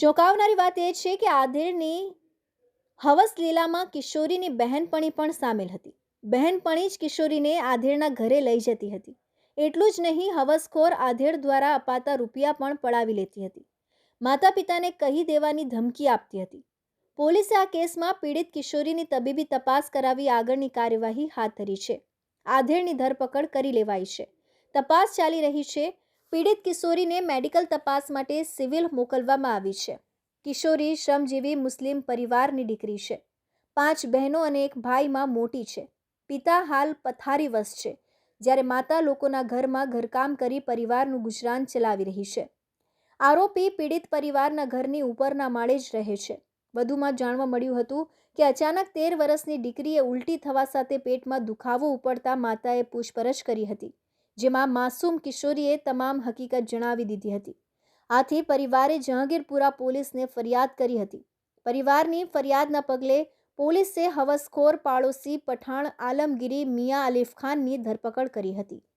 ચોંકાવનારી વાત એ છે કે આધેરની હવસ લીલામાં કિશોરીની બહેનપણી પણ સામેલ હતી. બહેનપણી જ કિશોરીને આધેરના ઘરે લઈ જતી હતી. એટલું જ નહીં, હવસખોર આધેડ દ્વારા અપાતા રૂપિયા પણ પડાવી લેતી હતી. માતા પિતાને કહી દેવાની ધમકી આપતી હતી. પોલીસે આ કેસમાં પીડિત કિશોરીની તબીબી તપાસ કરાવી આગળની કાર્યવાહી હાથ ધરી છે. આધેડની ધરપકડ કરી લેવાઈ છે. તપાસ ચાલી રહી છે પીડિત કિશોરીને મેડિકલ તપાસ માટે સિવિલ મોકલવામાં આવી છે. કિશોરી શ્રમજીવી મુસ્લિમ પરિવારની દીકરી છે. પાંચ બહેનો અને એક ભાઈમાં મોટી છે. પિતા હાલ પથારીવશ છે, જ્યારે માતા લોકોના ઘરમાં ઘરકામ કરી પરિવારનું ગુજરાન ચલાવી રહી છે. આરોપી પીડિત પરિવારના ઘરની ઉપરના માળે જ રહે છે. વધુમાં જાણવા મળ્યું હતું કે અચાનક તેર વર્ષની દીકરીએ ઉલટી થવા સાથે પેટમાં દુખાવો ઉપડતા માતાએ પૂછપરછ કરી હતી. જેમાં માસૂમ કિશોરીએ તમામ હકીકત જણાવી દીધી હતી. આથી પરિવારે જહાંગીરપુરા પોલીસને ફરિયાદ કરી હતી. પરિવારની ફરિયાદના પગલે પોલીસે હવસખોર પાડોશી પઠાણ આલમગીરી મિયા અલીફ ખાનની ધરપકડ કરી હતી.